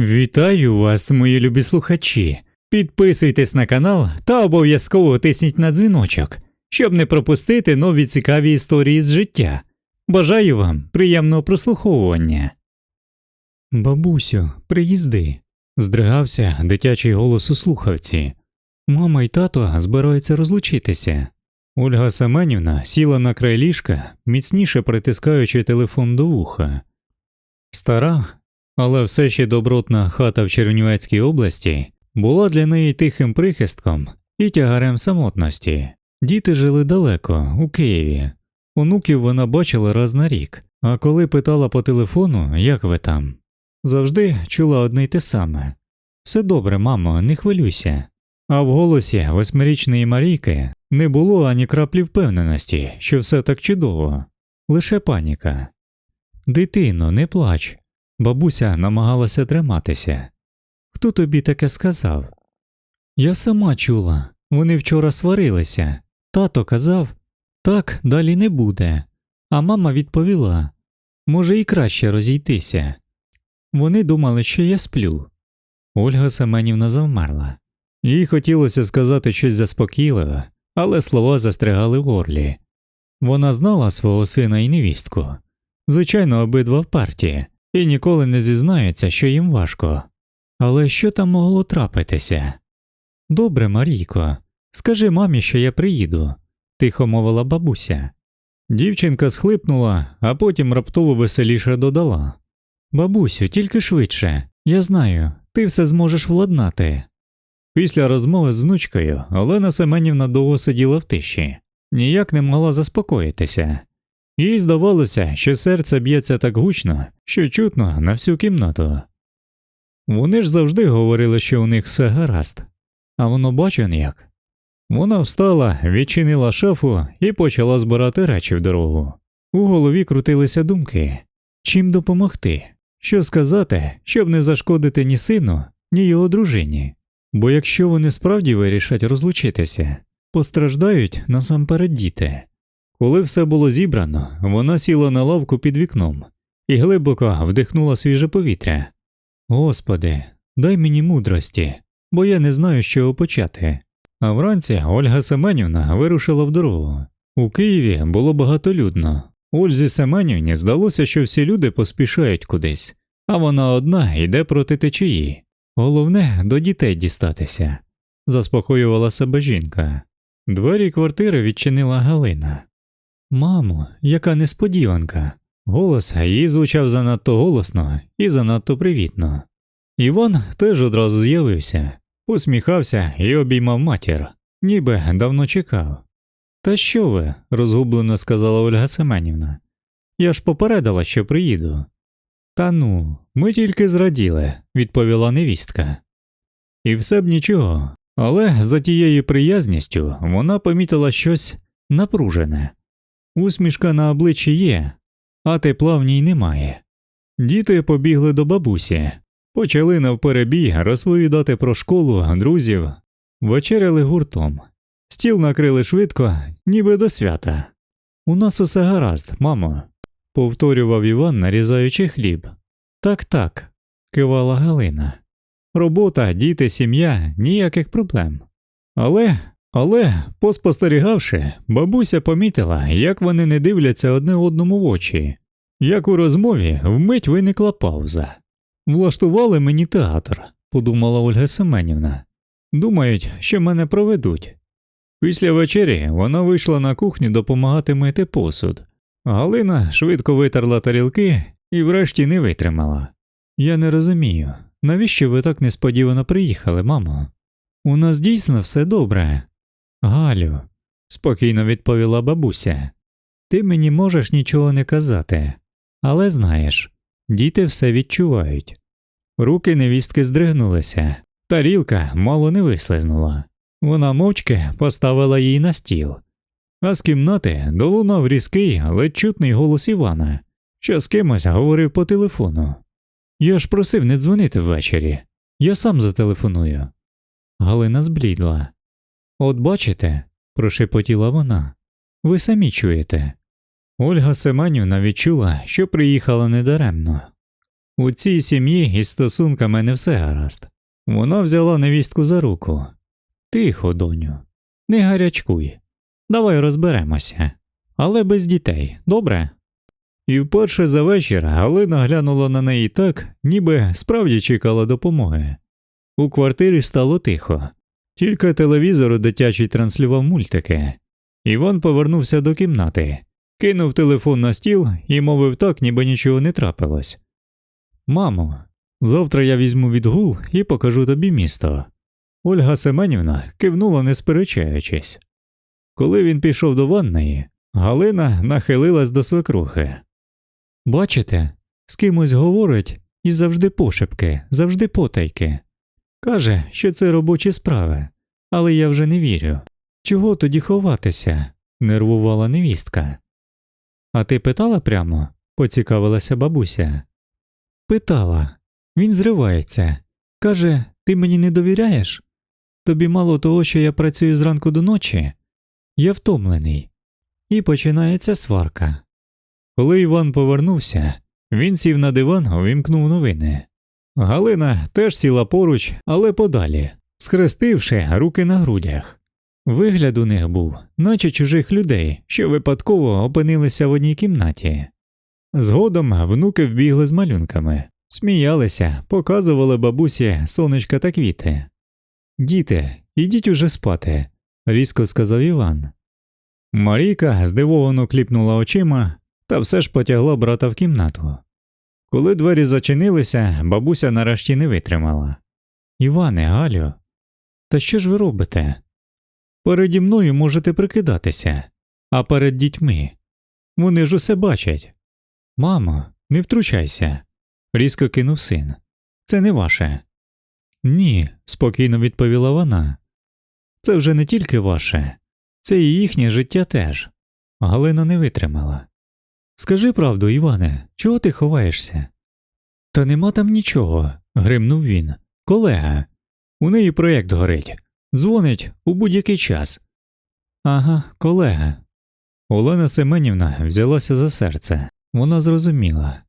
Вітаю вас, мої любі слухачі. Підписуйтесь на канал та обов'язково тисніть на дзвіночок, щоб не пропустити нові цікаві історії з життя. Бажаю вам приємного прослуховування. Бабусю, приїзди. здригався дитячий голос у слухавці. Мама й тато збираються розлучитися. Ольга Семенівна сіла на край ліжка, міцніше притискаючи телефон до вуха. Стара, але все ще добротна хата в Чернівецькій області була для неї тихим прихистком і тягарем самотності. Діти жили далеко, у Києві. Онуків вона бачила раз на рік, а коли питала по телефону, як ви там, завжди чула одне й те саме Все добре, мамо, не хвилюйся. А в голосі восьмирічної Марійки не було ані краплі впевненості, що все так чудово, лише паніка. Дитино, не плач. Бабуся намагалася триматися. Хто тобі таке сказав? Я сама чула. Вони вчора сварилися. Тато казав так, далі не буде. А мама відповіла може, і краще розійтися. Вони думали, що я сплю. Ольга Семенівна завмерла. Їй хотілося сказати щось заспокійливе, але слова застрягали в горлі. Вона знала свого сина і невістку. Звичайно, обидва в партії, і ніколи не зізнаються, що їм важко. Але що там могло трапитися? Добре, Марійко, скажи мамі, що я приїду, тихо мовила бабуся. Дівчинка схлипнула, а потім раптово веселіше додала Бабусю, тільки швидше, я знаю, ти все зможеш владнати. Після розмови з внучкою Олена Семенівна довго сиділа в тиші, ніяк не могла заспокоїтися. Їй здавалося, що серце б'ється так гучно, що чутно на всю кімнату. Вони ж завжди говорили, що у них все гаразд, а воно бачен як. Вона встала, відчинила шафу і почала збирати речі в дорогу. У голові крутилися думки чим допомогти, що сказати, щоб не зашкодити ні сину, ні його дружині. Бо якщо вони справді вирішать розлучитися, постраждають насамперед діти. Коли все було зібрано, вона сіла на лавку під вікном і глибоко вдихнула свіже повітря. Господи, дай мені мудрості, бо я не знаю, з чого почати. А вранці Ольга Семенівна вирушила в дорогу. У Києві було багатолюдно. Ользі Семенівні здалося, що всі люди поспішають кудись, а вона одна йде проти течії. Головне до дітей дістатися, заспокоювала себе жінка. Двері квартири відчинила Галина. Мамо, яка несподіванка. Голос її звучав занадто голосно і занадто привітно. Іван теж одразу з'явився, посміхався і обіймав матір, ніби давно чекав. Та що ви? розгублено сказала Ольга Семенівна. Я ж попередила, що приїду. Та ну, ми тільки зраділи, відповіла невістка. І все б нічого, але за тією приязністю вона помітила щось напружене. Усмішка на обличчі є, а тепла в ній немає. Діти побігли до бабусі, почали навперебій розповідати про школу, друзів, вечеряли гуртом. Стіл накрили швидко, ніби до свята. У нас усе гаразд, мамо, повторював Іван, нарізаючи хліб. Так, так, кивала Галина. Робота, діти, сім'я, ніяких проблем. Але, але, поспостерігавши, бабуся помітила, як вони не дивляться одне одному в очі, як у розмові вмить виникла пауза. Влаштували мені театр, подумала Ольга Семенівна. Думають, що мене проведуть. Після вечері вона вийшла на кухню допомагати мити посуд. Галина швидко витерла тарілки і врешті не витримала. Я не розумію, навіщо ви так несподівано приїхали, мамо? У нас дійсно все добре. Галю, спокійно відповіла бабуся, ти мені можеш нічого не казати, але знаєш, діти все відчувають. Руки невістки здригнулися, тарілка мало не вислизнула. Вона мовчки поставила її на стіл, а з кімнати долунав різкий, ледь чутний голос Івана, що з кимось говорив по телефону. Я ж просив не дзвонити ввечері, я сам зателефоную. Галина зблідла. От бачите, прошепотіла вона, ви самі чуєте. Ольга Семенівна відчула, що приїхала недаремно. У цій сім'ї із стосунками не все гаразд. Вона взяла невістку за руку. Тихо, доню, не гарячкуй. Давай розберемося. Але без дітей, добре? І вперше за вечір Галина глянула на неї так, ніби справді чекала допомоги. У квартирі стало тихо, тільки телевізор дитячий транслював мультики. Іван повернувся до кімнати, кинув телефон на стіл і мовив так, ніби нічого не трапилось. Мамо, завтра я візьму відгул і покажу тобі місто. Ольга Семенівна кивнула, не сперечаючись. Коли він пішов до ванної, Галина нахилилась до свекрухи. Бачите, з кимось говорить і завжди пошепки, завжди потайки. Каже, що це робочі справи, але я вже не вірю. Чого тоді ховатися? нервувала невістка. А ти питала прямо? поцікавилася бабуся. Питала. Він зривається. Каже, ти мені не довіряєш? Тобі мало того, що я працюю зранку до ночі, я втомлений. І починається сварка. Коли Іван повернувся, він сів на диван, увімкнув новини. Галина теж сіла поруч, але подалі, схрестивши руки на грудях. Вигляд у них був, наче чужих людей, що випадково опинилися в одній кімнаті. Згодом внуки вбігли з малюнками, сміялися, показували бабусі сонечка та квіти. Діти, ідіть уже спати, різко сказав Іван. Марійка здивовано кліпнула очима та все ж потягла брата в кімнату. Коли двері зачинилися, бабуся нарешті не витримала. Іване, Галю, та що ж ви робите? Переді мною можете прикидатися, а перед дітьми. Вони ж усе бачать. Мамо, не втручайся, різко кинув син. Це не ваше. Ні, спокійно відповіла вона. Це вже не тільки ваше, це і їхнє життя теж. Галина не витримала. Скажи правду, Іване, чого ти ховаєшся? Та нема там нічого, гримнув він. Колега. У неї проєкт горить. Дзвонить у будь-який час. Ага, колега. Олена Семенівна взялася за серце. Вона зрозуміла.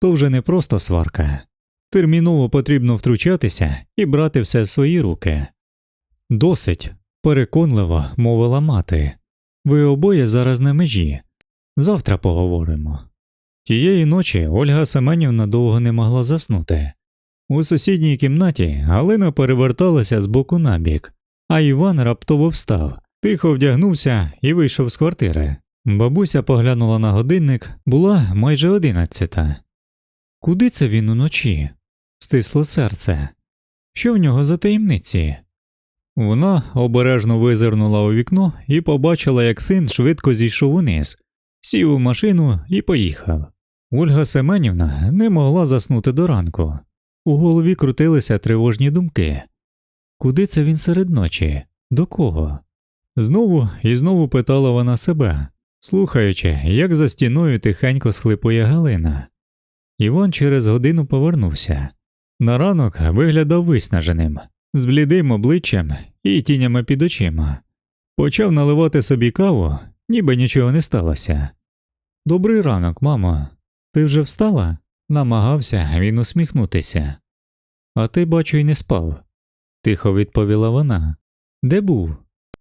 То вже не просто сварка. Терміново потрібно втручатися і брати все в свої руки. Досить, переконливо мовила мати. Ви обоє зараз на межі. Завтра поговоримо. Тієї ночі Ольга Семенівна довго не могла заснути. У сусідній кімнаті Галина переверталася з боку на бік, а Іван раптово встав, тихо вдягнувся і вийшов з квартири. Бабуся поглянула на годинник, була майже одинадцята. Куди це він уночі? стисло серце. Що в нього за таємниці? Вона обережно визирнула у вікно і побачила, як син швидко зійшов униз, сів у машину і поїхав. Ольга Семенівна не могла заснути до ранку. У голові крутилися тривожні думки. Куди це він серед ночі? До кого? Знову і знову питала вона себе, слухаючи, як за стіною тихенько схлипує Галина. Іван через годину повернувся. На ранок виглядав виснаженим, з блідим обличчям і тінями під очима. Почав наливати собі каву, ніби нічого не сталося. Добрий ранок, мамо. Ти вже встала? намагався він усміхнутися. А ти, бачу, й не спав, тихо відповіла вона. Де був?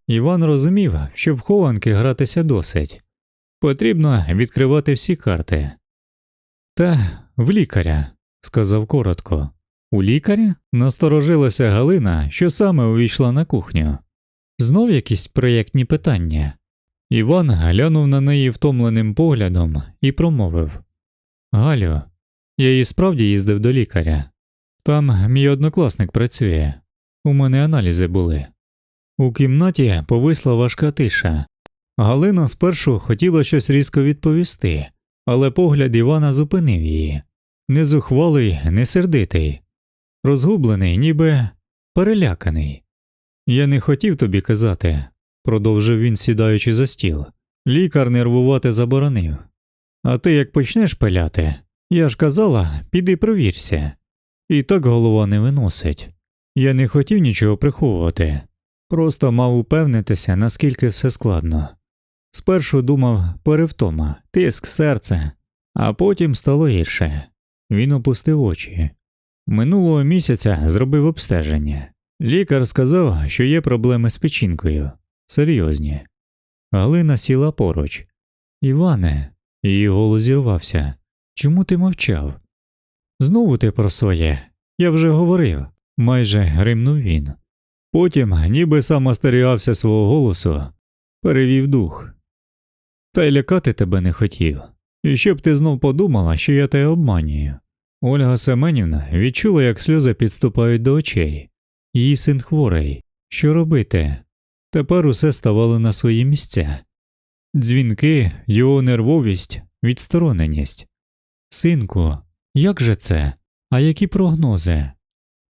Іван розумів, що в хованки гратися досить. Потрібно відкривати всі карти. Та в лікаря, сказав коротко. У лікаря насторожилася Галина, що саме увійшла на кухню. Знов якісь проєктні питання. Іван глянув на неї втомленим поглядом і промовив Галю, я і справді їздив до лікаря. Там мій однокласник працює, у мене аналізи були. У кімнаті повисла важка тиша. Галина спершу хотіла щось різко відповісти, але погляд Івана зупинив її не зухвалий, не сердитий, розгублений, ніби переляканий. Я не хотів тобі казати, продовжив він, сідаючи за стіл. Лікар нервувати заборонив. А ти як почнеш пиляти, я ж казала, піди провірся. І так голова не виносить. Я не хотів нічого приховувати, просто мав упевнитися, наскільки все складно. Спершу думав перевтома, тиск серця, а потім стало гірше. Він опустив очі. Минулого місяця зробив обстеження. Лікар сказав, що є проблеми з печінкою. Серйозні. Галина сіла поруч. Іване, її голос зірвався. Чому ти мовчав? Знову ти про своє. Я вже говорив, майже гримнув він. Потім, ніби сам остерігався свого голосу, перевів дух. Та й лякати тебе не хотів. І щоб ти знов подумала, що я тебе обманюю. Ольга Семенівна відчула, як сльози підступають до очей. Її син хворий. Що робити? Тепер усе ставало на свої місця. Дзвінки, його нервовість, відстороненість. Синку, як же це? А які прогнози?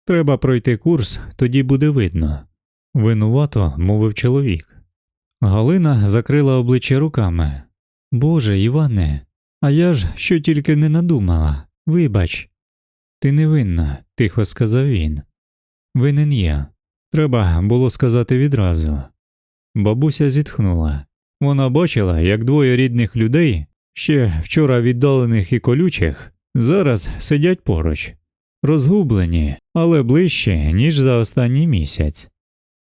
Треба пройти курс, тоді буде видно. Винувато мовив чоловік. Галина закрила обличчя руками. Боже, Іване, а я ж що тільки не надумала. Вибач. Ти не винна, тихо сказав він. Винен я. Треба було сказати відразу. Бабуся зітхнула. Вона бачила, як двоє рідних людей, ще вчора віддалених і колючих, зараз сидять поруч, розгублені, але ближче, ніж за останній місяць.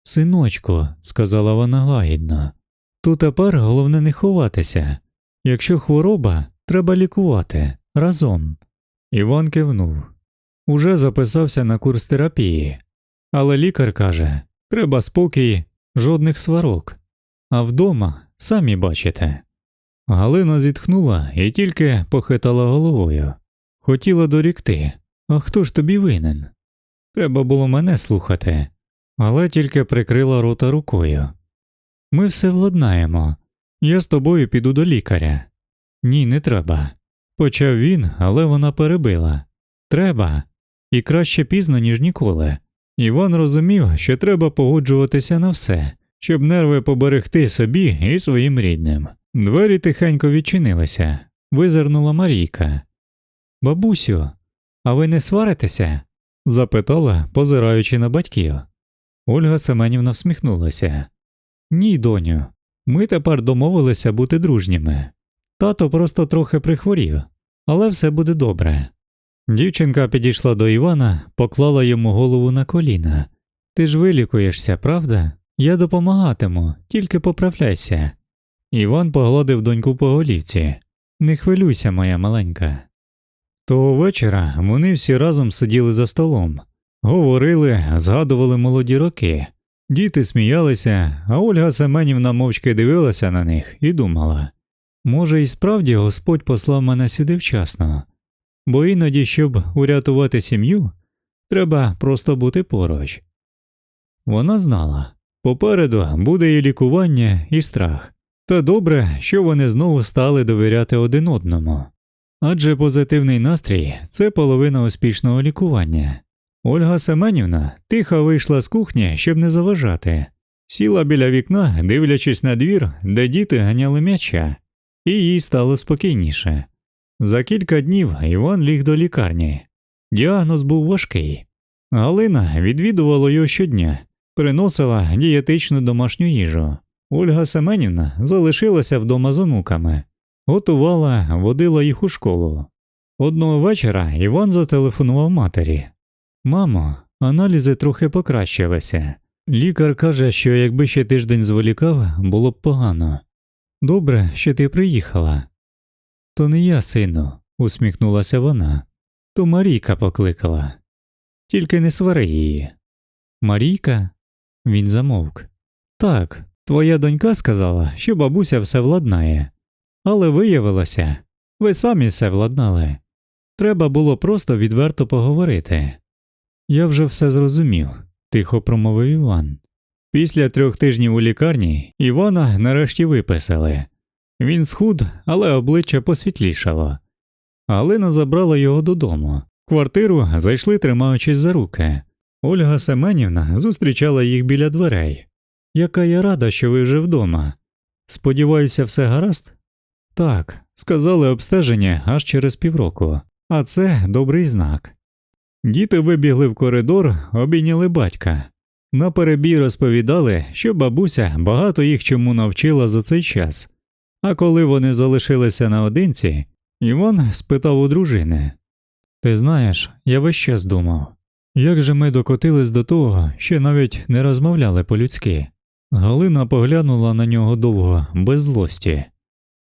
Синочку, сказала вона лагідно, то тепер головне не ховатися. Якщо хвороба, треба лікувати разом. Іван кивнув. Уже записався на курс терапії, але лікар каже, треба спокій, жодних сварок. А вдома, самі бачите. Галина зітхнула і тільки похитала головою. Хотіла дорікти, а хто ж тобі винен? Треба було мене слухати, але тільки прикрила рота рукою. Ми все владнаємо. Я з тобою піду до лікаря. Ні, не треба. Почав він, але вона перебила. Треба. І краще пізно, ніж ніколи. Іван розумів, що треба погоджуватися на все, щоб нерви поберегти собі і своїм рідним. Двері тихенько відчинилися. Визирнула Марійка. Бабусю, а ви не сваритеся? запитала, позираючи на батьків. Ольга Семенівна всміхнулася. Ні, доню, ми тепер домовилися бути дружніми. Тато просто трохи прихворів, але все буде добре. Дівчинка підійшла до Івана, поклала йому голову на коліна. Ти ж вилікуєшся, правда? Я допомагатиму, тільки поправляйся. Іван погладив доньку по голівці. Не хвилюйся, моя маленька. Того вечора вони всі разом сиділи за столом, говорили, згадували молоді роки. Діти сміялися, а Ольга Семенівна мовчки дивилася на них і думала може, і справді Господь послав мене сюди вчасно, бо іноді, щоб урятувати сім'ю, треба просто бути поруч. Вона знала попереду буде і лікування, і страх, та добре, що вони знову стали довіряти один одному. Адже позитивний настрій це половина успішного лікування. Ольга Семенівна тихо вийшла з кухні, щоб не заважати, сіла біля вікна, дивлячись на двір, де діти ганяли м'яча, і їй стало спокійніше. За кілька днів Іван ліг до лікарні. Діагноз був важкий. Галина відвідувала його щодня, приносила дієтичну домашню їжу. Ольга Семенівна залишилася вдома з онуками, готувала, водила їх у школу. Одного вечора Іван зателефонував матері. Мамо, аналізи трохи покращилися. Лікар каже, що якби ще тиждень зволікав, було б погано. Добре, що ти приїхала. То не я, сину, усміхнулася вона. То Марійка покликала. Тільки не свари її. Марійка? Він замовк. Так, твоя донька сказала, що бабуся все владнає. Але виявилося, ви самі все владнали. Треба було просто відверто поговорити. Я вже все зрозумів, тихо промовив Іван. Після трьох тижнів у лікарні Івана нарешті виписали. Він схуд, але обличчя посвітлішало. Галина забрала його додому. Квартиру зайшли, тримаючись за руки. Ольга Семенівна зустрічала їх біля дверей. Яка я рада, що ви вже вдома. Сподіваюся, все гаразд? Так, сказали обстеження аж через півроку, а це добрий знак. Діти вибігли в коридор, обійняли батька. Наперебій розповідали, що бабуся багато їх чому навчила за цей час. А коли вони залишилися наодинці, Іван спитав у дружини Ти знаєш, я весь час думав, як же ми докотились до того, що навіть не розмовляли по-людськи. Галина поглянула на нього довго, без злості.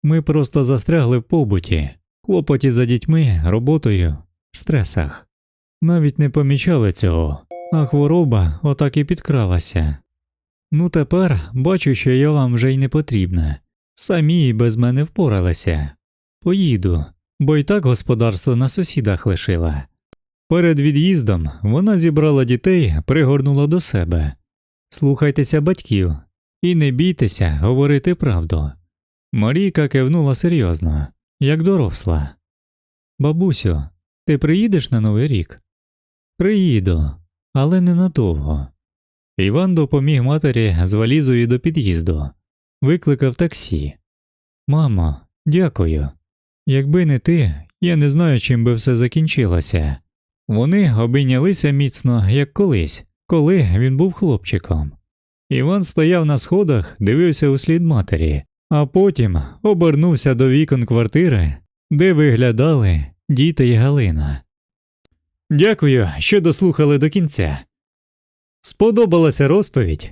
Ми просто застрягли в побуті, клопоті за дітьми, роботою, стресах. Навіть не помічали цього, а хвороба отак і підкралася. Ну тепер бачу, що я вам вже й не потрібна. Самі й без мене впоралися. Поїду, бо й так господарство на сусідах лишила. Перед від'їздом вона зібрала дітей, пригорнула до себе. Слухайтеся батьків і не бійтеся говорити правду. Марійка кивнула серйозно, як доросла. Бабусю, ти приїдеш на Новий рік? Приїду, але ненадовго. Іван допоміг матері з валізою до під'їзду, викликав таксі. Мамо, дякую. Якби не ти, я не знаю, чим би все закінчилося. Вони обійнялися міцно, як колись, коли він був хлопчиком. Іван стояв на сходах, дивився у слід матері, а потім обернувся до вікон квартири, де виглядали діти й Галина. Дякую, що дослухали до кінця. Сподобалася розповідь?